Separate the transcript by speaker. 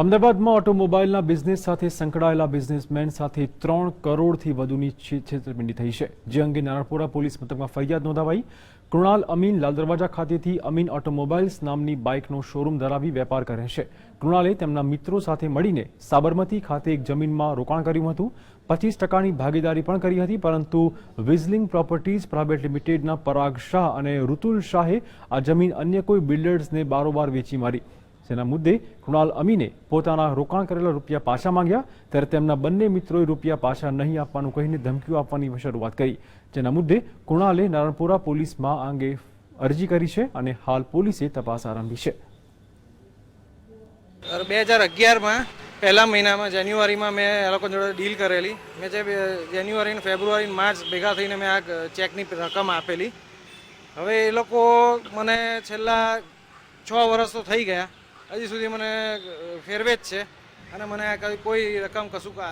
Speaker 1: અમદાવાદમાં ઓટોમોબાઈલના બિઝનેસ સાથે સંકળાયેલા બિઝનેસમેન સાથે ત્રણ કરોડથી વધુની છેતરપિંડી થઈ છે. જે અંગે નારણપુરા પોલીસ મથકમાં ફરિયાદ નોંધાવાઈ. કૃણાલ અમીન લાલ દરવાજા ખાતેથી અમીન ઓટોમોબાઈલ્સ નામની બાઇકનો શોરૂમ ધરાવી વેપાર કરે છે. કૃણાલે તેમના મિત્રો સાથે મળીને સાબરમતી ખાતે એક જમીનમાં રોકાણ કર્યું હતું. પચીસ ટકાની ભાગીદારી પણ કરી હતી, પરંતુ વિઝલિંગ પ્રોપર્ટીઝ પ્રાઇવેટ લિમિટેડના પરાગ શાહ અને ઋતુલ શાહે આ જમીન અન્ય કોઈ બિલ્ડર્સને બારોબાર વેચી મારી. જેના મુદ્દે કૃણાલ અમીને પોતાના રોકાણ કરેલા રૂપિયા પાછા માંગ્યા, ત્યારે તેમના બંને મિત્રોએ રૂપિયા પાછા નહીં આપવાનું કહીને ધમકીઓ આપવાની શરૂઆત કરી. જેના મુદ્દે કૃણાલે નારણપુરા પોલીસમાં અંગે અરજી કરી છે અને હાલ પોલીસે તપાસ આરંભી છે.
Speaker 2: બે હજાર અગિયારમાં, પહેલા મહિનામાં, જાન્યુઆરીમાં મેં એ લોકો જોડે ડીલ કરેલી. મેં જે જાન્યુઆરી અને ફેબ્રુઆરી માર્ચ ભેગા થઈને મેં આ ચેકની રકમ આપેલી. હવે એ લોકો મને છેલ્લા છ વર્ષ તો થઈ ગયા. હજી સુધી મને ફેરવે જ છે. અને મને કોઈ રકમ કશું